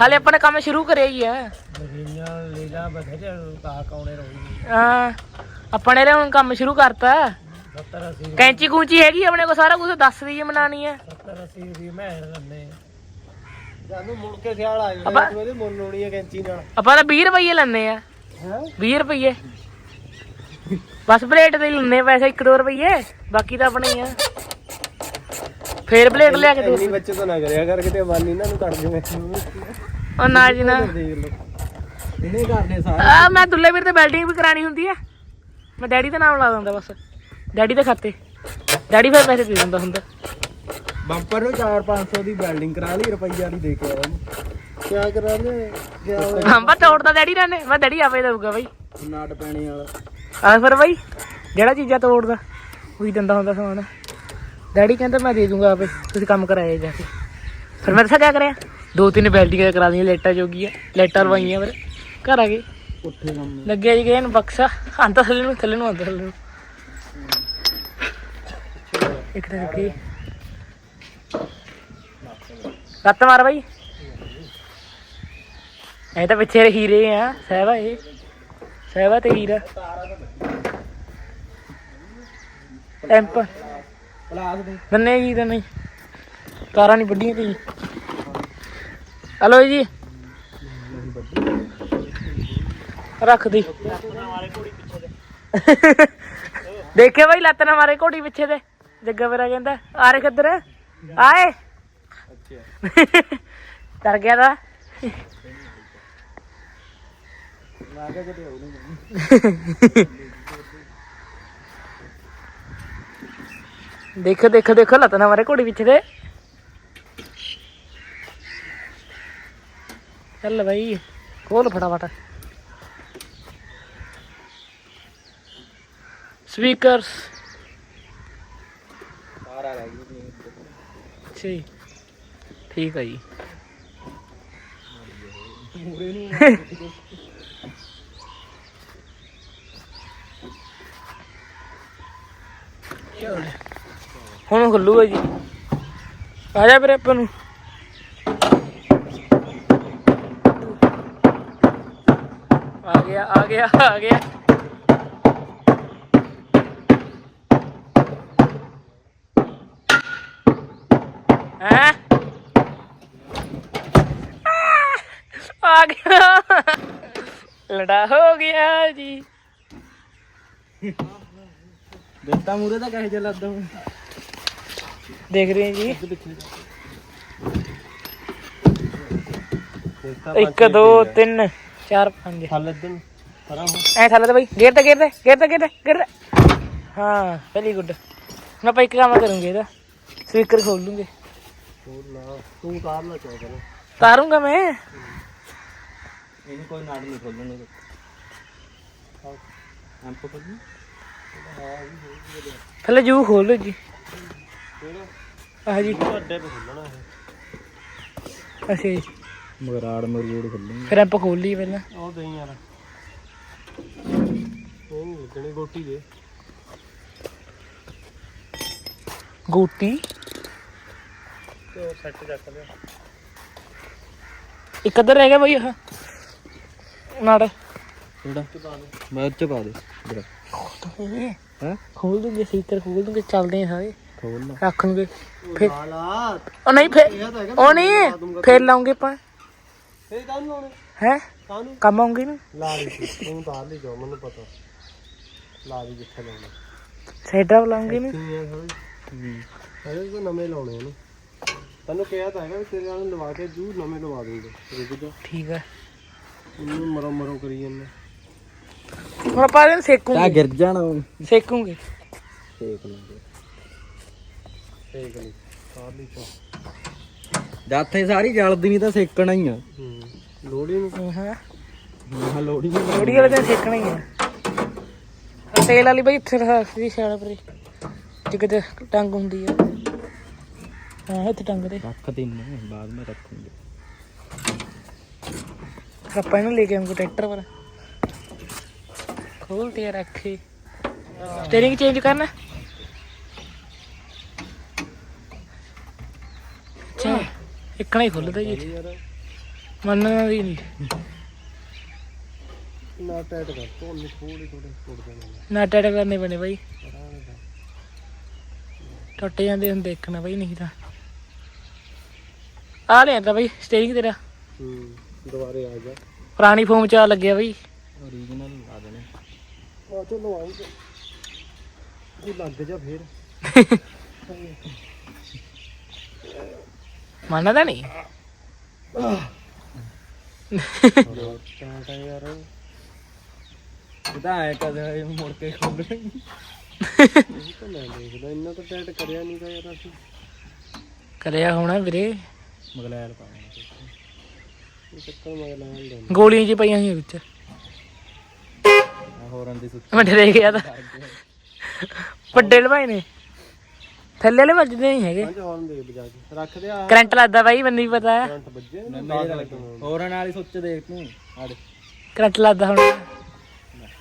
Speaker 1: ਹਾਲੇ ਆਪਾਂ ਨੇ ਕੰਮ ਸ਼ੁਰੂ ਕਰਿਆ ਹੀ ਆ।
Speaker 3: ਮਸ਼ੀਨਾਂ ਲੈ ਜਾ ਬਥੇਰੇ ਕਾ ਕੌਣੇ ਰਹੂਗੀ
Speaker 1: ਹਾਂ। ਆਪਾਂ ਨੇ ਹੁਣ ਕੰਮ ਸ਼ੁਰੂ ਕਰਤਾ।
Speaker 3: 70 80
Speaker 1: ਕੈਂਚੀ ਕੂੰਚੀ ਹੈਗੀ ਆਪਣੇ ਕੋਲ ਸਾਰਾ ਕੁਝ ਦੱਸ ਦਈਏ ਬਣਾਣੀ ਆ।
Speaker 3: 70 80 ਰੁਪਏ ਮੈਂ ਲੰਨੇ ਜਾਨੂੰ ਮੁੜ ਕੇ ਖਿਆਲ ਆ
Speaker 1: ਆਪਾਂ-
Speaker 3: ਜਾਂਦਾ ਇਹਦੇ ਮੁੱਲ ਹੋਣੀ ਹੈ ਕੈਂਚੀ ਨਾਲ।
Speaker 1: ਆਪਾਂ ਤਾਂ 20 ਰੁਪਏ ਲੈਣੇ ਆ। 20 ਰੁਪਏ ਬਸ ਪਲੇਟ ਦੇ ਲੈਣੇ ਪੈਸੇ 1-2 ਰੁਪਏ ਬਾਕੀ ਤਾਂ ਆਪਣੇ ਹੀ ਆ। ਫੇਰ ਪਲੇਟ ਲਿਆ ਕੇ ਦੋ
Speaker 3: ਬੱਚੇ ਤਾਂ ਨਾ ਕਰਿਆ ਕਰ ਕਿਤੇ ਮਨ ਇਹਨਾਂ ਨੂੰ ਕੱਢ ਜੂਗੇ
Speaker 1: ਉਹ ਨਾ ਜੀ ਨਾ।
Speaker 3: ਇਹਨੇ ਕਰਨੇ ਸਾਰੇ
Speaker 1: ਆ ਮੈਂ ਦੁੱਲੇ ਵੀਰ ਤੇ ਬਿਲਡਿੰਗ ਵੀ ਕਰਾਣੀ ਹੁੰਦੀ ਆ। ਮੈਂ ਡੈਡੀ ਦਾ ਨਾਮ ਲਾ ਦਿੰਦਾ ਬਸ। ਡੈਡੀ ਦੇ ਖਾਤੇ। ਡੈਡੀ ਫਿਰ ਪੈਸੇ ਦੇ ਦਿੰਦਾ ਹੁੰਦਾ।
Speaker 3: ਬੰਪਰ ਨੂੰ 4-500 ਦੀ ਵੈਲਡਿੰਗ ਕਰਾ ਲਈ ਰੁਪਈਆ ਦੀ ਦੇ ਕੇ ਆਇਆ ਕਿਆ ਕਰਾ ਲੈ ਕਿਆ
Speaker 1: ਹਾਂ ਬਾ ਤੋੜਦਾ ਡੈਡੀ ਨੇ ਮੈਂ ਡੈਡੀ ਆਪੇ ਦਊਗਾ ਬਾਈ।
Speaker 3: ਨਾਟ ਪੈਣੇ ਵਾਲਾ।
Speaker 1: ਆ ਫਿਰ ਬਾਈ ਜਿਹੜਾ ਚੀਜ਼ਾਂ ਤੋੜਦਾ ਉਹੀ ਦਿੰਦਾ ਹੁੰਦਾ ਸਮਾਨ। ਡੈਡੀ ਕਹਿੰਦਾ ਮੈਂ ਦੇ ਦੂੰਗਾ ਆਪੇ ਤੁਸੀਂ ਕੰਮ ਕਰਾਇਆ ਜਾ ਕੇ। ਫਿਰ ਮੈਂ ਦੱਸਾਂ ਕਿਆ ਕਰਿਆ? ਦੋ ਤਿੰਨ ਬੈਲਟੀਆਂ ਕਰਾ ਦੀਆਂ ਲੇਟਾਂ ਜੋਗੀਆਂ ਲੇਟਾਂ ਲਵਾਈਆਂ ਫਿਰ ਘਰ ਆ ਗਏ।
Speaker 3: ਉੱਥੇ ਕੰਮ
Speaker 1: ਲੱਗਿਆ ਜੀ ਕਿ ਇਹਨੂੰ ਬਕਸਾ ਆਂਦਾ ਥੱਲੇ ਨੂੰ ਥੱਲੇ ਨੂੰ ਆਂਦਾ ਥੱਲੇ ਨੂੰ। ਇੱਕ ਤਾਂ ਕੀ ਲੱਤ ਮਾਰ ਬਾਈ। ਇਹ ਤਾਂ ਪਿੱਛੇ ਹੀਰੇ ਆ, ਸਹਿਬਾ ਇਹ। ਸਹਿਬਾ ਤੇ ਹੀਰਾ। ਟੈਂਪ
Speaker 3: ਪਲਾਸ ਦੇ
Speaker 1: ਦੰਨੇ ਜੀ। ਦੰਨੇ ਨਹੀਂ ਵੱਡੀਆਂ ਤੇ ਹਲੋ ਜੀ। ਰੱਖ ਦੀ। ਦੇਖਿਆ ਬਾਈ, ਲੱਤ ਨਾ ਮਾਰੇ ਘੋੜੀ ਪਿੱਛੇ ਤੇ। ਜੱਗਾ ਮੇਰਾ ਕਹਿੰਦਾ, ਆ ਰੇ ਕਿੱਧਰ ਆਏ। ਡਰ ਗਿਆ ਦਾ
Speaker 3: ਲਾ ਕੇ ਕਿਤੇ ਆਉਣੀ
Speaker 1: ਦੇਖੋ ਦੇਖੋ ਦੇਖੋ ਲੱਤ ਨਾ ਮਾਰੇ ਘੋੜੀ ਪਿੱਛੇ ਤੇ। ਚੱਲ ਬਾਈ ਖੋਲ ਫਟਾਫਟ। ਸਪੀਕਰਸ।
Speaker 3: ਸਾਰਾ ਰਹਿ ਗਈ
Speaker 1: ਅੱਛਾ ਜੀ। ਠੀਕ ਹੈ ਜੀ। ਹੁਣ ਖੁੱਲੂਗਾ ਜੀ। ਆ ਜਾ ਫਿਰ ਆਪਾਂ ਨੂੰ। ਆ ਗਿਆ ਆ ਗਿਆ ਆ ਗਿਆ। ਹੈਂ? ਆ। ਗਿਆ। ਲੜਾ ਹੋ ਗਿਆ ਜੀ।
Speaker 3: ਦਿੱਤਾ ਮੂਰੇ ਤਾਂ ਕਹੇ ਚੱਲਦਾ ਦੂੰ
Speaker 1: ਦੇਖ ਰਹੇ ਹਾਂ ਜੀ।
Speaker 3: ਦਿੱਤਾ
Speaker 1: 1 2 3 4 5
Speaker 3: ਥੱਲੇ ਦਿਨ ਪਰਾਂ
Speaker 1: ਐ ਥੱਲੇ ਤੇ ਬਈ। ਗੇਰ ਤੇ ਗੇਰ ਤੇ ਗੇਰ ਤੇ ਗੇਰ ਤੇ ਗੇਰ ਤੇ। ਹਾਂ ਵੈਰੀ ਗੁੱਡ ਮੈਂ ਆਪਾਂ ਇੱਕ ਕੰਮ ਕਰੂੰਗੇ ਇਹਦਾ। ਸਪੀਕਰ ਖੋਲ ਲੂੰਗੇ
Speaker 3: ਹੋਰ ਲਾ ਤੂੰ ਤਾਰ ਲਾ ਚਾਹ ਕਰ
Speaker 1: ਤਾਰੂੰਗਾ ਮੈਂ।
Speaker 3: ਇਹਨੂੰ ਕੋਈ ਨਾੜ ਨਹੀਂ ਖੋਲਣੇ। ਐਂਪ ਖੋਲਣੀ
Speaker 1: ਥੱਲੇ ਜੂ ਖੋਲ ਲਓ ਜੀ। ਆਹ ਜੀ।
Speaker 3: ਵੱਡੇ ਪੇ ਖੋਲਣਾ ਇਹ
Speaker 1: ਅੱਛਾ ਜੀ
Speaker 3: ਮਗਰਾੜ ਮਰੂੜ ਖੋਲਣੀ।
Speaker 1: ਫਿਰ ਆਪਾਂ ਖੋਲ ਲਈ ਪਹਿਲਾਂ।
Speaker 3: ਉਹ ਦੇਈ ਯਾਰ। ਉਹ ਗੋਟੀ ਦੇ।
Speaker 1: ਗੋਟੀ?
Speaker 3: ਤੇ ਉਹ ਸੈੱਟ ਚੱਕ ਲਿਆ।
Speaker 1: ਇੱਕ ਅੱਧਰ ਰਹਿ ਗਿਆ ਬਈ ਆਹ। ਨਾੜ।
Speaker 3: ਕਿਹੜਾ? ਮੈਂ ਉੱਚ ਪਾ ਦੇ। ਇਧਰ ਹੈ?
Speaker 1: ਖੋਲ ਦੂੰਗੇ ਸਪੀਕਰ ਖੋਲ ਦੂੰਗੇ ਚੱਲਦੇ ਆ ਸਾਰੇ।
Speaker 3: ਖੋਲ ਲਾ।
Speaker 1: ਰੱਖ ਲੂੰਗੇ। ਫਿਰ
Speaker 3: ਲਾ
Speaker 1: ਉਹ ਨਹੀਂ ਫਿਰ ਉਹ ਨਹੀਂ ਫਿਰ ਲਾਉਂਗੇ ਆਪਾਂ।
Speaker 3: ਫੇਰ ਕਾਹਨੂੰ ਲਾਉਣੇ?
Speaker 1: ਹੈ?
Speaker 3: ਕਾਹਨੂੰ?
Speaker 1: ਕੰਮ ਆਉਂਗੇ ਨਾ।
Speaker 3: ਲਾ ਲਈ ਤੂੰ ਤਾਰ ਲਈ ਜੋ ਮੈਨੂੰ ਪਤਾ। ਲਾ ਲਈ ਜਿੱਥੇ ਲਾਉਣਾ।
Speaker 1: ਸਾਈਡਾਂ ਬੁਲਾਉਂਗੇ ਨੇ।
Speaker 2: ਇਹਦੇ ਤਾਂ ਨਵੇਂ ਲਾਉਣੇ ਨੇ। ਤੈਨੂੰ ਕਿਹਾ ਤਾਂ ਹੈਗਾ ਵੀ ਤੇਰੇ ਨਾਲ ਲਵਾ ਕੇ ਜੂ ਨਵੇਂ ਲਵਾ ਦੂੰਗੇ। ਰੁਕ ਜਾ।
Speaker 1: ਠੀਕ ਹੈ
Speaker 2: ਇਹਨੂੰ ਮਰੋ ਮਰੋ ਕਰੀ ਜਾਂਦੇ।
Speaker 1: ਹੁਣ ਆਪਾਂ ਇਹਨੂੰ ਸੇਕੂਗੇ।
Speaker 3: ਗਿਰ ਜਾਣਾ
Speaker 1: ਸੇਕੂਗੇ।
Speaker 3: ਸੇਕ ਲੈਂਦੇ
Speaker 2: ਠੀਕ ਨਹੀਂ ਸਾਰੀ ਚੋ
Speaker 3: ਜਾਥੇ ਸਾਰੀ ਜਲਦੀ ਨਹੀਂ ਤਾਂ ਸੇਕਣਾ ਹੀ ਆ।
Speaker 2: ਹੂੰ ਲੋੜੀ ਨੂੰ
Speaker 1: ਹਾਂ।
Speaker 3: ਹਾਂ ਲੋੜੀ
Speaker 1: ਵਾਲੇ ਦਿਨ ਸੇਕਣਾ ਹੀ ਆ। ਆਹ ਤੇਲ ਵਾਲੀ ਬਈ ਇੱਥੇ ਰੱਖਦੀ ਸ਼ਾਲਾ ਪਰੇ। ਜੇ ਕਿਤੇ ਟੰਗ ਹੁੰਦੀ ਆ। ਹਾਂ ਇੱਥੇ ਟੰਗ ਦੇ।
Speaker 3: ਰੱਖ ਦਿੰਨੇ ਬਾਅਦ ਮੈਂ ਰੱਖੂੰਗੇ।
Speaker 1: ਆਪਾਂ ਇਹਨੂੰ ਲੈ ਕੇ ਆਉਂਗੇ ਟਰੈਕਟਰ ਪਰ ਖੋਲ ਤੇ ਰੱਖੇ ਸਟੀਅਰਿੰਗ ਚੇਂਜ ਕਰਨਾ। ਅੱਛਾ ਇੱਕਣਾ ਹੀ ਖੁੱਲਦਾ ਜੀ ਮੰਨਣਾ ਨਹੀਂ।
Speaker 2: ਨਾ ਟਾਈਟ ਕਰ ਤੋਂ ਨਹੀਂ ਥੋੜੀ ਥੋੜੇ ਛੋੜ ਦੇਣਾ
Speaker 1: ਨਾ। ਟੈਟ ਕਰਨੇ ਪੈਣੇ ਬਾਈ। ਟੁੱਟ ਜਾਂਦੇ ਹੁਣ ਦੇਖਣਾ ਬਾਈ ਨਹੀਂ ਤਾਂ। ਆ ਲਿਆ ਤਾਂ ਬਾਈ ਸਟੀਅਰਿੰਗ ਤੇਰਾ।
Speaker 2: ਹੂੰ ਦੁਬਾਰੇ ਆ ਜਾ
Speaker 1: ਪੁਰਾਣੀ ਫੋਮ ਚ ਆ ਲੱਗਿਆ ਬਾਈ।
Speaker 3: ਓਰੀਜਨਲ ਲਾ ਦੇਣੇ।
Speaker 2: ਆ ਚਲੋ ਆਉਂਗੇ ਤੂੰ ਲੱਗ ਜਾ ਫੇਰ।
Speaker 1: ਮੰਨਦਾ ਨਹੀਂ?
Speaker 2: ਟਾਈਟ ਆ ਯਾਰ।
Speaker 3: ਇਹਦਾ ਐ ਕਦੇ ਮੁੜ ਕੇ ਖੋਲਣਾ
Speaker 2: ਇਹ ਤਾਂ ਮੈਂ ਦੇਖਦਾ ਇੰਨਾ ਤਾਂ ਟਾਈਟ ਕਰਿਆ ਨਹੀਂ ਤਾਂ ਯਾਰ ਅਸੀਂ।
Speaker 1: ਕਰਿਆ ਹੋਣਾ ਵੀਰੇ।
Speaker 3: ਮਗਲੈਲ
Speaker 2: ਇਹ ਚੱਕਰ
Speaker 1: ਗੋਲੀਆਂ ਜੀ ਪਈਆਂ ਸੀ ਵਿੱਚ।
Speaker 3: ਆ ਹੋਰਾਂ ਦੀ ਸੁੱਤੀ।
Speaker 1: ਮੈਂ ਡਰੇ ਗਿਆ ਤਾਂ। ਵੱਡੇ ਲਵਾਈ ਨੇ। ਥੱਲੇ ਵਾਲੇ ਵੱਜਦੇ ਨਹੀਂ ਹੈਗੇ।
Speaker 2: ਹਾਰਨ ਦੇ ਕੇ। ਆ।
Speaker 1: ਕਰੰਟ ਲੱਗਦਾ ਬਾਈ ਮੈਨੂੰ ਵੀ ਪਤਾ ਹੈ।
Speaker 2: ਕਰੰਟ ਵੱਜੇ
Speaker 3: ਨਾ। ਮੇਰੇ ਤਾਂ ਲੱਗੇ। ਹੋਰਾਂ ਨਾਲ ਹੀ ਸੁੱਚ ਦੇਖ ਤੂੰ। ਆ ਦੇ
Speaker 1: ਕਰੰਟ ਲੱਗਦਾ ਹੁਣ।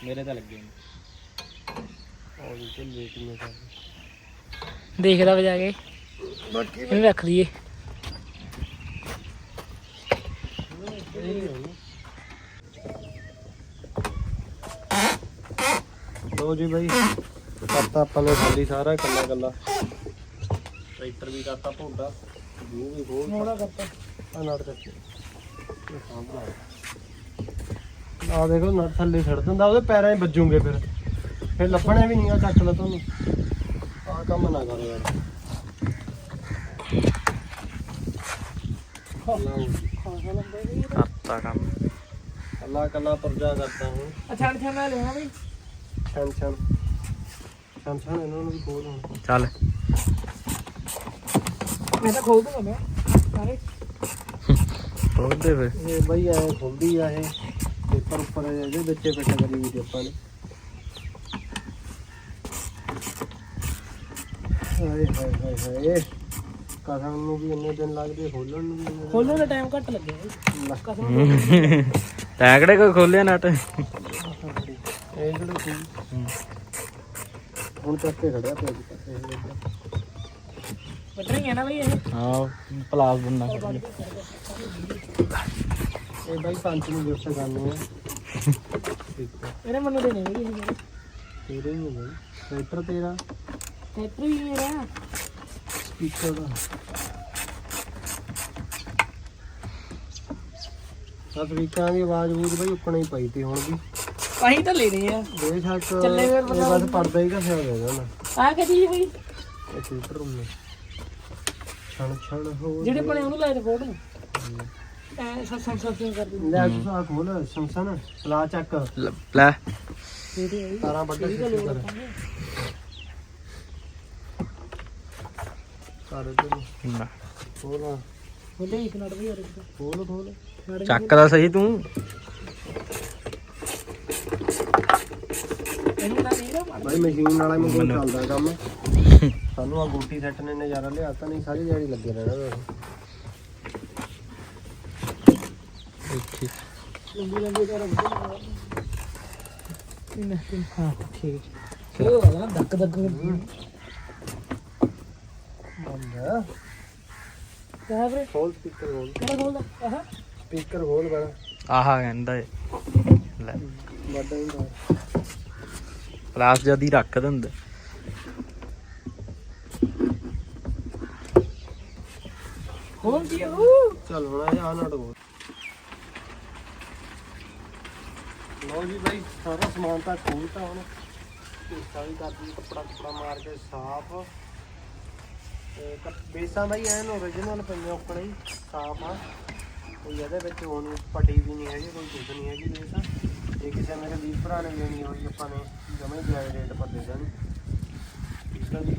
Speaker 3: ਮੇਰੇ ਤਾਂ ਲੱਗੇ
Speaker 2: ਉਹ ਵੀ ਚੱਲ ਵੇਖ ਮੈਂ ਕਰ
Speaker 1: ਦੇਖਦਾ ਵਜਾ ਕੇ। ਇਹਨੂੰ ਰੱਖ ਦਈਏ।
Speaker 2: ਲੋ ਜੀ ਬਾਈ ਕਰਤਾ ਆਪਾਂ ਨੇ ਖਾਲੀ ਸਾਰਾ ਕੱਲਾ ਕੱਲਾ ਟਰੈਕਟਰ ਵੀ ਕਰਤਾ ਭੋਂਡਾ ਜੂ ਵੀ ਖੋਲ
Speaker 1: ਮੋੜਾ ਕਰਤਾ।
Speaker 2: ਆ ਨਟ ਚੱਕੇ ਆ ਦੇਖੋ ਨਟ ਥੱਲੇ ਛੱਡ ਦਿੰਦਾ ਉਹਦੇ ਪੈਰਾਂ 'ਚ ਵੱਜੂਗੇ ਫਿਰ। ਫਿਰ ਲੱਭਣੇ ਵੀ ਨਹੀਂ ਆ ਚੱਕ ਲਾ ਤੁਹਾਨੂੰ। ਆ ਕੰਮ ਨਾ ਕਰੋ ਯਾਰ। ਲਓ
Speaker 3: ਕਰਤਾ ਕੰਮ।
Speaker 2: ਕੱਲਾ ਕੱਲਾ ਪਰਜਾ ਕਰਦਾ ਹੁਣ
Speaker 1: ਅੱਛਾ ਅੱਛਾ ਮੈਂ ਲੈਣਾ ਬਈ
Speaker 2: ਛਣ ਛਣ। ਛਣ ਛਣ ਇਹਨਾਂ ਨੂੰ ਵੀ ਖੋਲ ਹੁਣ।
Speaker 3: ਚੱਲ।
Speaker 1: ਮੈਂ ਤਾਂ ਖੋਲ ਦੂੰਗਾ ਮੈਂ। ਸਾਰੇ।
Speaker 3: ਖੋਲਦੇ ਫੇ
Speaker 2: ਇਹ ਬਈ ਐ ਖੁੱਲਦੀ ਆ ਇਹ। ਪੇਪਰ ਉੱਪਰ ਇਹਦੇ ਵਿੱਚੇ ਫਿੱਟ ਕਰੀ ਵੀ ਆਪਾਂ ਨੇ। ਹਾਏ ਹਾਏ ਹਾਏ ਹਾਏ। ਕਸਮ ਨੂੰ ਵੀ ਇੰਨੇ ਦਿਨ ਲੱਗਦੇ ਖੋਲਣ ਨੂੰ ਵੀ ਇੰਨੇ ਦਿਨ
Speaker 1: ਖੋਲਣ ਦਾ ਟਾਈਮ ਘੱਟ ਲੱਗਿਆ ਬਈ ਕਸਮ
Speaker 3: ਟੈਗੜੇ ਕੋਈ ਖੋਲਿਆ ਨਟ
Speaker 2: ਇਹ ਜਿਹੜੇ ਸੀ? ਹੁਣ ਚੱਕ ਕੇ ਖੜਿਆ ਪਿਆ ਜੀ। ਪਾਸੇ ਇਹ ਦੇਖੋ।
Speaker 1: ਵੱਢਣੀ ਹੈ ਨਾ ਬਈ ਇਹ।
Speaker 3: ਹਾਂ ਪਲਾਸ ਬੰਨਾ
Speaker 2: ਇਹ ਬਾਈ ਪੰਜ ਨੂੰ ਗਿਫਟ ਕਰਨੇ ਆ। ਠੀਕ ਹੈ
Speaker 1: ਇਹਨੇ ਮੈਨੂੰ ਦੇਣੇ ਬਈ ਇਹ ਮੇਰੇ
Speaker 2: ਤੇਰੇ ਹੀ ਹੈ ਟਰੈਕਟਰ ਤੇਰਾ।
Speaker 1: ਟਰੈਕਟਰ ਹੀ ਮੇਰਾ।
Speaker 2: ਸਪੀਕਰ ਦਾ। ਸਪੀਕਰਾਂ ਦੀ ਆਵਾਜ਼ ਬੂਝ ਬਈ ਉੱਕਣਾ ਹੀ ਪਈ ਤੀ ਹੁਣ ਵੀ।
Speaker 1: ਅਸੀਂ ਤਾਂ ਲੈਣੇ ਆ।
Speaker 2: ਬੇਸ਼ੱਕ
Speaker 1: ਚੱਲੇ ਫਿਰ
Speaker 2: ਇਹ ਬਸ ਪਰਦਾ ਹੀ ਘਸਿਆ ਹੋ ਗਿਆ ਨਾ।
Speaker 1: ਆ ਕੇ ਜੀ ਬਈ
Speaker 2: ਇਹ ਫਿਲਟਰ ਰੂਮ ਨੇ ਛਣ ਛਣ ਹੋ
Speaker 1: ਜਿਹੜੇ ਬਣੇ ਉਹਨੂੰ ਲੈ ਦੇ ਫੋਟੋ। ਐ ਸੱਸਾਂ ਸੱਸਾਂ ਕਰ ਦਿੰਦੇ
Speaker 2: ਲੈ ਤੂੰ ਆ ਖੋਲ ਸੰਸਨ ਪਲਾ ਚੱਕ।
Speaker 3: ਲੈ।
Speaker 2: ਤਾਰਾਂ ਵੱਡਾ ਕਰ। ਕਰ ਦੇ
Speaker 3: ਨਾ।
Speaker 2: ਖੋਲ
Speaker 1: ਉਹਦੇ ਇੱਕ ਨੜ ਵੀ ਹੋਰ ਇੱਕ।
Speaker 2: ਖੋਲ ਖੋਲ।
Speaker 3: ਚੱਕਦਾ ਸਹੀ ਤੂੰ।
Speaker 1: ਇਹਨੂੰ ਤਾਂ ਨਹੀਂ ਨਾ।
Speaker 2: ਬਾਈ ਮਸ਼ੀਨ ਵਾਲਾ ਮੈਂ ਕੋਈ ਚੱਲਦਾ ਕੰਮ। ਸਾਨੂੰ ਆ ਗੋਟੀ ਸੈੱਟ ਨੇ ਨਜ਼ਾਰਾ ਲਿਆਤਾ ਨਹੀਂ ਸਾਰੀ ਦਿਹਾੜੀ ਲੱਗੇ ਰਹਿਣਾ ਵੈਸੇ
Speaker 3: ਇੱਥੇ।
Speaker 1: ਲੰਬੀ ਲੰਬੀ ਕਰ ਤਿੰਨ ਤਿੰਨ ਹਾਂ ਠੀਕ। ਚਲੋ ਵਾਲਾ ਧੱਕ ਧੱਕ ਕਰਦੀ
Speaker 2: ਬੰਦਾ
Speaker 1: ਕਹਾਂ ਵੀਰੇ?
Speaker 2: ਖੋਲ ਸਪੀਕਰ ਖੋਲ।
Speaker 1: ਕਿਹੜਾ ਖੋਲਦਾ? ਆਹ।
Speaker 2: ਸਪੀਕਰ ਖੋਲ ਬੜਾ।
Speaker 3: ਆਹਾ ਕਹਿੰਦਾ ਏ। ਲੈ।
Speaker 2: ਵੱਡਾ ਹੁੰਦਾ।
Speaker 3: ਪਲਾਸ ਜਦੀ ਰੱਖ ਦਿੰਦਾ।
Speaker 1: ਖੋਲ ਦਿਓ ਉਹ
Speaker 2: ਚੱਲ ਹੁਣ ਆ ਜਾ ਨਟ ਖੋਲ। ਲਓ ਜੀ ਬਾਈ ਸਾਰਾ ਸਮਾਨ ਤਾਂ ਖੋਲਤਾ ਹੁਣ। ਪੇਸਾ ਵੀ ਕਰਦੀ ਕੱਪੜਾ ਕੱਪੜਾ ਮਾਰ ਕੇ ਸਾਫ਼। ਤੇ ਬੇਸਾਂ ਦਾ ਹੀ ਐਨ ਓਰੀਜਨਲ ਪਈਆਂ ਉੱਪਰ ਹੀ, ਸਾਫ਼ ਆ। ਕੋਈ ਇਹਦੇ ਵਿੱਚ ਹੁਣ ਪੱਟੀ ਵੀ ਨਹੀਂ ਹੈਗੀ, ਕੋਈ ਕੁਝ ਨਹੀਂ ਹੈਗੀ ਬੇਸਾਂ। ਜੇ ਕਿਸੇ ਮੇਰੇ ਵੀਰ ਭਰਾ ਨੇ ਲੈਣੀ ਹੋਈ, ਆਪਾਂ ਨੇ ਜਮੇ ਹੀ ਜਾਇਜ਼ ਰੇਟ ਪਰ ਦੇ ਦੇਣੀ। ਠੀਕ ਹੈ ਜੀ।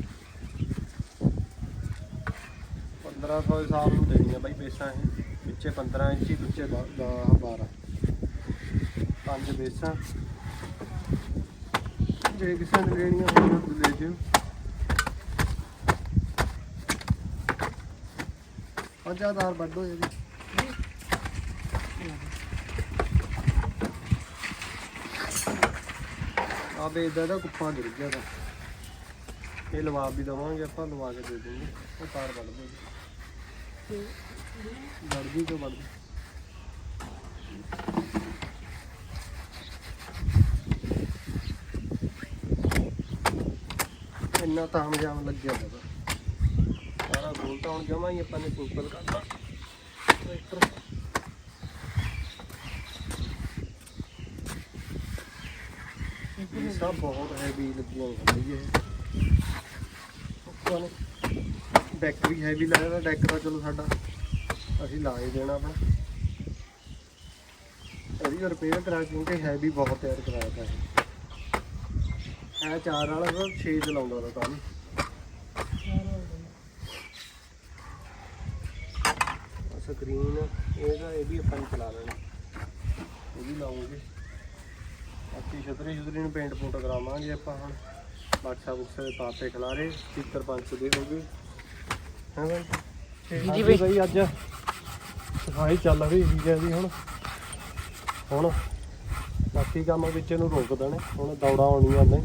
Speaker 2: 1500 ਹਿਸਾਬ ਨੂੰ ਦੇਣੀਆਂ ਬਾਈ ਬੇਸਾਂ ਇਹ। ਵਿੱਚੇ 15 ਇੰਚੀ ਵਿੱਚੇ 10 12 ਪੰਜ ਬੇਸਾਂ। ਜੇ ਕਿਸੇ ਨੇ ਲੈਣੀਆਂ ਹੋਣ ਤਾਂ ਲੈ ਜਿਓ। ਪੰਜਾਹਦਾਰ ਵੱਡੋ ਇਹਦੀ। ਆ ਬੇਦਾ ਦਾ ਕੁੱਪਾ ਗਿਰ ਗਿਆ ਦਾ ਇਹ ਲਵਾ ਵੀ ਦਵਾਂਗੇ, ਆਪਾਂ ਲਵਾ ਕੇ ਦੇ ਦੂੰਗੇ। ਉਹ ਤਾਰ ਵੱਢ ਦੋ ਜੀ। ਵੱਢ ਗਈ ਤੋਂ ਵੱਢ ਇੰਨਾ ਤਾਂ ਹਮਜਾਮ ਲੱਗਿਆ ਤਾਂ। ਹੁਣ ਜਮਾ ਹੀ ਆਪਾਂ ਨੇ ਸਿੰਪਲ। ਕਰਨਾ ਟਰੈਕਟਰ ਇਹ ਸਭ ਬਹੁਤ ਹੈਵੀ ਲੱਗੀਆਂ ਹੋਈਆਂ ਇਹ। ਆਪਾਂ ਨੇ ਡੈਕ ਵੀ ਹੈਵੀ ਲਾਇਆ ਡੈਕ ਦਾ ਚਲੋ ਸਾਡਾ ਅਸੀਂ ਲਾ ਹੀ ਦੇਣਾ ਆਪਣਾ। ਇਹਦੀ ਰਿਪੇਅਰ ਕਰਾ, ਕਿਉਂਕਿ ਹੈਵੀ ਬਹੁਤ ਤਿਆਰ ਕਰਾਇਆ ਤਾਂ ਹੈ। ਚਾਰ ਵਾਲਾ ਤਾਂ 6 ਚਲਾਉਂਦਾ ਤਾਂ ਤਾਂ ਵੀ ਸਕਰੀਨ ਇਹਦਾ ਇਹ ਵੀ ਆਪਾਂ ਨੇ ਚਲਾ ਲੈਣਾ। ਇਹ ਵੀ ਲਾਉਂਗੇ। ਬਾਕੀ ਛਤਰੀ ਛਤਰੀ ਨੂੰ ਪੇਂਟ ਪੂੰਟ ਕਰਾਵਾਂਗੇ ਆਪਾਂ ਹੁਣ। ਬਾਕਸਾ ਬੁਕਸੇ ਦੇ ਪਾਪੇ ਖਿਲਾਰੇ ਸਪੀਕਰ ਪੰਜ ਦੇ ਹੋ ਗਏ। ਹਾਂ ਬਾਈ?
Speaker 1: ਜੀ ਬਾਈ।
Speaker 2: ਅੱਜ ਸਫ਼ਾਈ ਚੱਲ ਰਹੀ ਸੀ ਜੀ ਹੁਣ। ਹੁਣ ਬਾਕੀ ਕੰਮ ਵਿੱਚ ਨੂੰ ਰੋਕ ਦੇਣੇ। ਹੁਣ ਦੌੜਾ ਆਉਣੀਆਂ ਨੇ।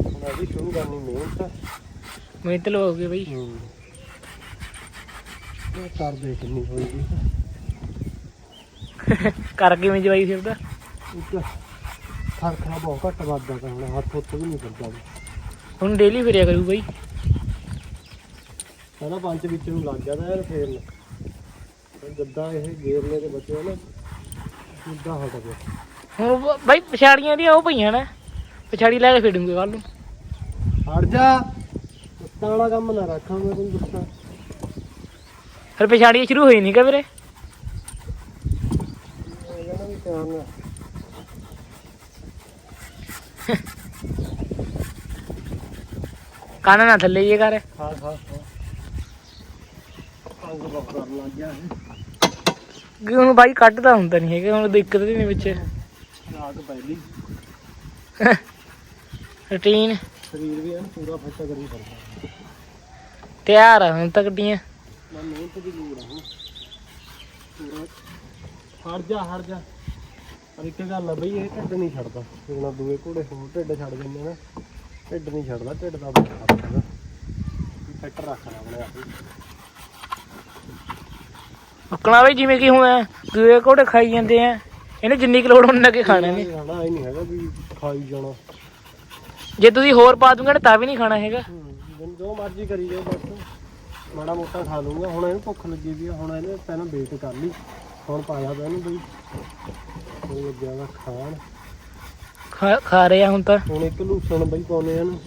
Speaker 2: ਹੁਣ ਅਸੀਂ ਸ਼ੁਰੂ ਕਰਨੀ ਮਿਹਨਤ।
Speaker 1: ਮਿਹਨਤ ਲਵਾਓਗੇ ਬਈ?
Speaker 2: ਹੂੰ ਇਹ ਕਰਦੇ ਕਿੰਨੀ ਹੋਏਗੀ
Speaker 1: ਕਰ ਕਿਵੇਂ ਜਵਾਈ ਫਿਰਦਾ
Speaker 2: ਇੱਕ ਖਰਖਾ ਬਹੁਤ ਘੱਟ ਵੱਜਦਾ ਤਾਂ ਹੁਣ ਹੱਥ ਉੱਤ ਵੀ ਨਹੀਂ ਕਰਦਾ
Speaker 1: ਹੁਣ ਡੇਲੀ ਫਿਰਿਆ ਕਰੂ ਬਈ।
Speaker 2: ਪਹਿਲਾਂ ਪੰਜ ਵਿੱਚ ਨੂੰ ਲੱਗ ਗਿਆ ਤਾਂ ਯਾਰ ਫੇਰ। ਨਾ ਤੇ ਜੱਦਾਂ ਇਹ ਗੇਰਨੇ ਦੇ ਬਚੇ ਨਾ ਸਿੱਧਾ ਹਟ ਗਿਆ।
Speaker 1: ਹੁਣ ਬ- ਬਈ ਪਛਾੜੀਆਂ ਦੀਆਂ ਉਹ ਪਈਆਂ ਨੇ। ਪਛਾੜੀ ਲੈ ਕੇ ਫਿਰੂੰਗੇ ਕੱਲ ਨੂੰ।
Speaker 2: ਹਟ ਜਾ। ਕੁੱਤਾਂ ਵਾਲਾ ਕੰਮ ਨਾ ਰੱਖਾਂ ਮੈਂ ਤੈਨੂੰ ਦੱਸਾਂ।
Speaker 1: ਫਿਰ ਪਛਾੜੀਆਂ ਸ਼ੁਰੂ ਹੋਈ ਨਹੀਂ ਕਾ ਵੀਰੇ। ਕੰਨ ਨਾ ਥੱਲੇ ਇਹ ਕਰ।
Speaker 2: ਹਾਂ ਹਾਂ ਹਾਂ ਅੰਗ ਬਹੁਤ ਕਰਨ ਲੱਗ ਗਿਆ ਇਹ
Speaker 1: ਕਿ ਹੁਣ ਬਾਈ ਕੱਢਦਾ ਹੁੰਦਾ ਨਹੀਂ ਹੈਗਾ ਹੁਣ ਦਿੱਕਤ ਵੀ ਨਹੀਂ ਵਿੱਚ।
Speaker 2: ਰਾਤ ਪਹਿਲੀ
Speaker 1: ਰੂਟੀਨ।
Speaker 2: ਸਰੀਰ ਵੀ ਐਨ ਪੂਰਾ ਫਿੱਟ ਕਰੀ ਫਿਰਦਾ।
Speaker 1: ਤਿਆਰ ਆ ਹੁਣ ਤੱਕ ਦੀਆਂ।
Speaker 2: ਮੈਂ ਮਿਹਨਤ ਦੀ ਲੋੜ ਆ ਹੁਣ ਪੂਰਾ। ਹਟ ਜਾ ਹਟ ਜਾ। ਪਰ ਇੱਕ ਗੱਲ ਆ ਬਈ ਇਹ ਢਿੱਡ ਨਹੀਂ ਛੱਡਦਾ। ਜਿਵੇਂ ਦੂਏ ਘੋੜੇ ਹੋਰ ਢਿੱਡ ਛੱਡ ਜਾਂਦੇ ਨਾ। ਢਿੱਡ ਨਹੀਂ ਛੱਡਦਾ ਢਿੱਡ ਦਾ ਬਹੁਤ ਰੱਖਦਾ ਫਿੱਟ ਰੱਖਣਾ ਆਪਣੇ ਆਪ ਨੂੰ।
Speaker 1: ਅੱਕਣਾ ਬਈ ਜਿਵੇਂ ਕਿ ਹੁਣ ਦੂਏ ਘੋੜੇ ਖਾਈ ਜਾਂਦੇ ਆ। ਇਹਨੇ ਜਿੰਨੀ ਕੁ ਲੋੜ ਉਹਨਾਂ ਕੇ ਖਾਣੇ ਨੇ।
Speaker 2: ਖਾਣਾ ਇਹ ਨਹੀਂ ਹੈਗਾ ਵੀ ਖਾਈ ਜਾਣਾ।
Speaker 1: ਜੇ ਤੁਸੀਂ ਹੋਰ ਪਾ ਦੂੰਗੇ ਤਾਂ ਵੀ ਨਹੀਂ ਖਾਣਾ ਹੈਗਾ।
Speaker 2: ਜੋ ਮਰਜ਼ੀ ਕਰੀ ਜਾਓ ਬਸ। ਮਾੜਾ ਮੋਟਾ ਖਾ ਲੂੰਗਾ ਹੁਣ ਇਹਨੂੰ ਭੁੱਖ ਲੱਗੀ ਵੀ ਆ ਹੁਣ ਇਹਨੇ ਪਹਿਲਾਂ ਵੇਟ ਕਰ ਲਈ। ਹੁਣ ਪਾਇਆ ਤਾਂ ਇਹਨੂੰ ਬਈ। ਹੁਣ ਲੱਗਿਆ ਵਾ ਖਾਣ।
Speaker 1: ਖਾ- ਖਾ ਰਹੇ ਆ ਹੁਣ ਤਾਂ।
Speaker 2: ਹੁਣ ਇੱਕ ਲੂਸਣ ਬਈ ਪਾਉਨੇ ਇਹਨੂੰ।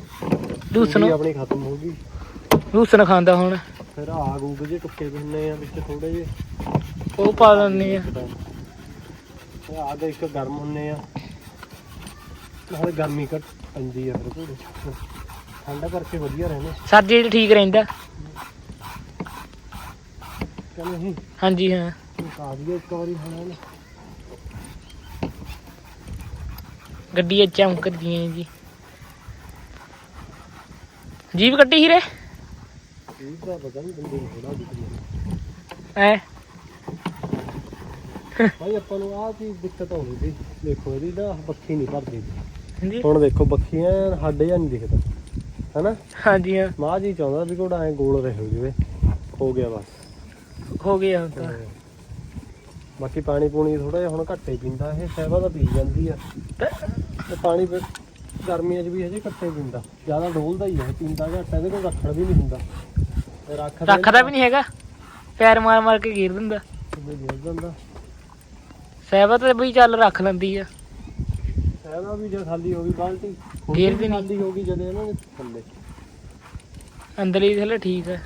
Speaker 1: ਲੂਸਣ?
Speaker 2: ਆਪਣੀ ਖਤਮ ਹੋ ਗਈ।
Speaker 1: ਲੂਸਣ ਖਾਂਦਾ ਹੁਣ।
Speaker 2: ਫਿਰ ਆਗ ਉਗ ਜੇ ਟੁੱਕੇ ਹੁੰਨੇ ਆ ਵਿੱਚ ਥੋੜੇ ਜੇ
Speaker 1: ਉਹ ਪਾ ਦਿੰਦੇ ਆ।
Speaker 2: ਤੇ ਆਗ ਇੱਕ ਗਰਮ ਹੁੰਨੇ ਆ। ਨਾਲੇ ਗਰਮੀ ਘਟ ਪੈਂਦੀ ਆ ਫਿਰ ਘੋੜੇ ਠੰਡਾ ਕਰਕੇ ਵਧੀਆ ਰਹਿੰਦੇ।
Speaker 1: ਸਰਦੀ ਚ ਠੀਕ ਰਹਿੰਦਾ।
Speaker 2: ਕਹਿੰਦੇ ਨਹੀਂ
Speaker 1: ਹਾਂਜੀ ਹਾਂ।
Speaker 2: ਕਾ ਦਈਏ ਇੱਕ ਵਾਰੀ ਹੁਣ ਇਹਨੂੰ।
Speaker 1: ਗੱਡੀਆਂ ਚਮਕਦੀਆਂ ਜੀ। ਜੀਪ ਕੱਟੀ ਹੀਰੇ
Speaker 2: ਇਹ ਤਾਂ ਪਤਾ ਨਹੀਂ ਬੰਦੇ ਨੂੰ ਥੋੜਾ ਵੀ
Speaker 1: ਐ
Speaker 2: ਭਾਈ ਆਪਾਂ ਨੂੰ ਆਹ ਚੀਜ਼ ਦਿੱਕਤ ਆਉਂਦੀ ਸੀ। ਦੇਖੋ ਇਹਦੀ ਨਾ ਬੱਖੀ ਨਹੀਂ ਭਰਦੀ।
Speaker 1: ਹਾਂਜੀ।
Speaker 2: ਹੁਣ ਦੇਖੋ ਬੱਖੀ ਐ ਸਾਡੇ ਜਾਂ ਨਹੀਂ ਦਿਖਦਾ। ਹੈਨਾ?
Speaker 1: ਹਾਂਜੀ ਹਾਂ।
Speaker 2: ਮਾਂ ਜੀ ਚਾਹੁੰਦਾ ਵੀ ਘੋੜਾ ਐ ਗੋਲ ਰਹੇ ਹੋ ਜਵੇ ਹੋ ਗਿਆ ਬਸ।
Speaker 1: ਹੋ ਗਿਆ ਹੁਣ ਤਾਂ।
Speaker 2: ਬਾਕੀ ਪਾਣੀ ਪੂਣੀ ਥੋੜਾ ਜਿਹਾ ਹੁਣ ਘੱਟੇ ਪੀਂਦਾ ਇਹ ਸਹਿਬਾ ਤਾਂ ਪੀ ਜਾਂਦੀ ਆ। ਤੇ ਪਾਣੀ ਫਿਰ ਗਰਮੀਆਂ 'ਚ ਵੀ ਹਜੇ ਘੱਟੇ ਪੀਂਦਾ। ਜ਼ਿਆਦਾ ਡੋਲਦਾ ਹੀ ਹੈ ਪੀਂਦਾ ਘੱਟ ਇਹਦੇ ਕੋਲ ਰੱਖਣ ਵੀ ਨਹੀਂ ਹੁੰਦਾ। ਤੇ ਰੱਖ
Speaker 1: ਰੱਖਦਾ ਵੀ ਨਹੀਂ। ਹੈਗਾ। ਪੈਰ ਮਾਰ ਮਾਰ ਕੇ ਗੀਰ ਦਿੰਦਾ।
Speaker 2: ਨਹੀਂ ਗਿਰ ਜਾਂਦਾ
Speaker 1: ਸਹਿਬਤ ਤੇ ਬਈ ਚੱਲ ਰੱਖ ਲੈਂਦੀ ਆ।
Speaker 2: ਇਹਦਾ ਵੀ ਜੇ ਖਾਲੀ ਹੋ ਗਈ ਬਾਲਟੀ
Speaker 1: ਗੇਰ ਵੀ ਨਹੀਂ।
Speaker 2: ਖਾਲੀ ਹੋ ਗਈ ਜਦੇ ਇਹਨਾਂ ਨੇ ਥੱਲੇ।
Speaker 1: ਅੰਦਰਲੀ ਥੱਲੇ ਠੀਕ ਹੈ